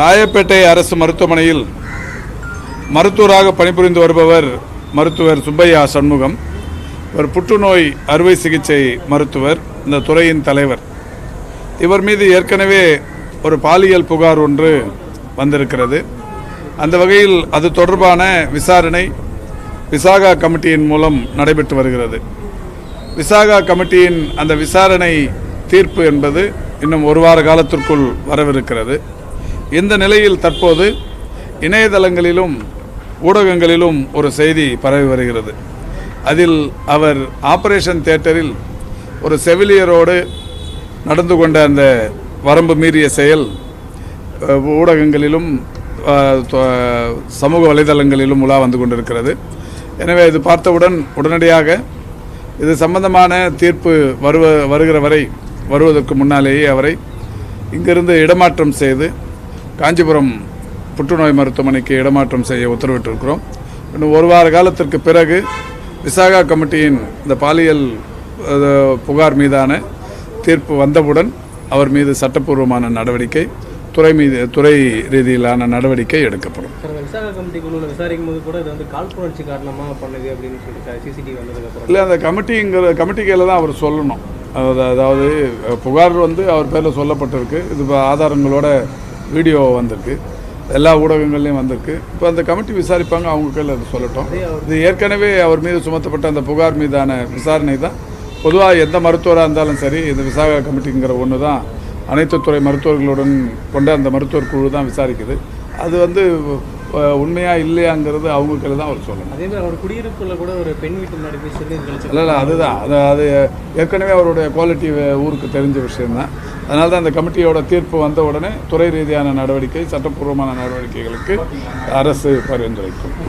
ராயப்பேட்டை அரசு மருத்துவமனையில் மருத்துவராக பணிபுரிந்து வருபவர் மருத்துவர் சுப்பையா சண்முகம் இவர் புற்றுநோய் அறுவை சிகிச்சை மருத்துவர் இந்த துறையின் தலைவர். இவர் மீது ஏற்கனவே ஒரு பாலியல் புகார் ஒன்று வந்திருக்கிறது. அந்த வகையில் அது தொடர்பான விசாரணை விசாகா கமிட்டியின் மூலம் நடைபெற்று வருகிறது. விசாகா கமிட்டியின் அந்த விசாரணை தீர்ப்பு என்பது இன்னும் ஒரு வார காலத்திற்குள் வரவிருக்கிறது. இந்த நிலையில் தற்போது இணையதளங்களிலும் ஊடகங்களிலும் ஒரு செய்தி பரவி வருகிறது. அதில் அவர் ஆபரேஷன் தியேட்டரில் ஒரு செவிலியரோடு நடந்து கொண்ட அந்த வரம்பு மீறிய செயல் ஊடகங்களிலும் சமூக வலைதளங்களிலும் உலா வந்து கொண்டிருக்கிறது. எனவே இது பார்த்தவுடன் உடனடியாக இது சம்பந்தமான தீர்ப்பு வருவ வருகிற வரை வருவதற்கு முன்னாலேயே அவரை இங்கிருந்து இடமாற்றம் செய்து காஞ்சிபுரம் புற்றுநோய் மருத்துவமனைக்கு இடமாற்றம் செய்ய உத்தரவிட்டிருக்கிறோம். இன்னும் ஒரு வார காலத்திற்கு பிறகு விசாகா கமிட்டியின் இந்த பாலியல் புகார் மீதான தீர்ப்பு வந்தவுடன் அவர் மீது சட்டப்பூர்வமான நடவடிக்கை துறை மீது துறை ரீதியிலான நடவடிக்கை எடுக்கப்படும். இல்லை அந்த கமிட்டிங்கிற கமிட்டி கையில் தான் அவர் சொல்லணும். அதாவது புகார் வந்து அவர் பேரில் சொல்லப்பட்டிருக்கு. இது ஆதாரங்களோட வீடியோ வந்திருக்கு. எல்லா ஊடகங்கள்லையும் வந்திருக்கு. இப்போ அந்த கமிட்டி விசாரிப்பாங்க அவங்க கையில் அது சொல்லட்டும். இது ஏற்கனவே அவர் மீது சுமத்தப்பட்ட அந்த புகார் மீதான விசாரணை தான். பொதுவாக எந்த மருத்துவராக இருந்தாலும் சரி இந்த விசாகா கமிட்டிங்கிற ஒன்று தான் அனைத்து துறை மருத்துவர்களுடன் கொண்ட அந்த மருத்துவர் குழு தான் விசாரிக்குது. அது வந்து உண்மையா இல்லையாங்கிறது அவங்க கையில் தான் அவர் சொல்லணும். அதே மாதிரி அவர் குடியிருப்புல கூட ஒரு பெண் வீட்டு முன்னாடி போய் கழிச்சு இல்லை இல்லை அதுதான். அது அது ஏற்கனவே அவருடைய குவாலிட்டி ஊருக்கு தெரிஞ்ச விஷயம்தான். அதனால தான் அந்த கமிட்டியோட தீர்ப்பு வந்த உடனே துறை ரீதியான நடவடிக்கை சட்டப்பூர்வமான நடவடிக்கைகளுக்கு அரசு பரிந்துரைக்கும்.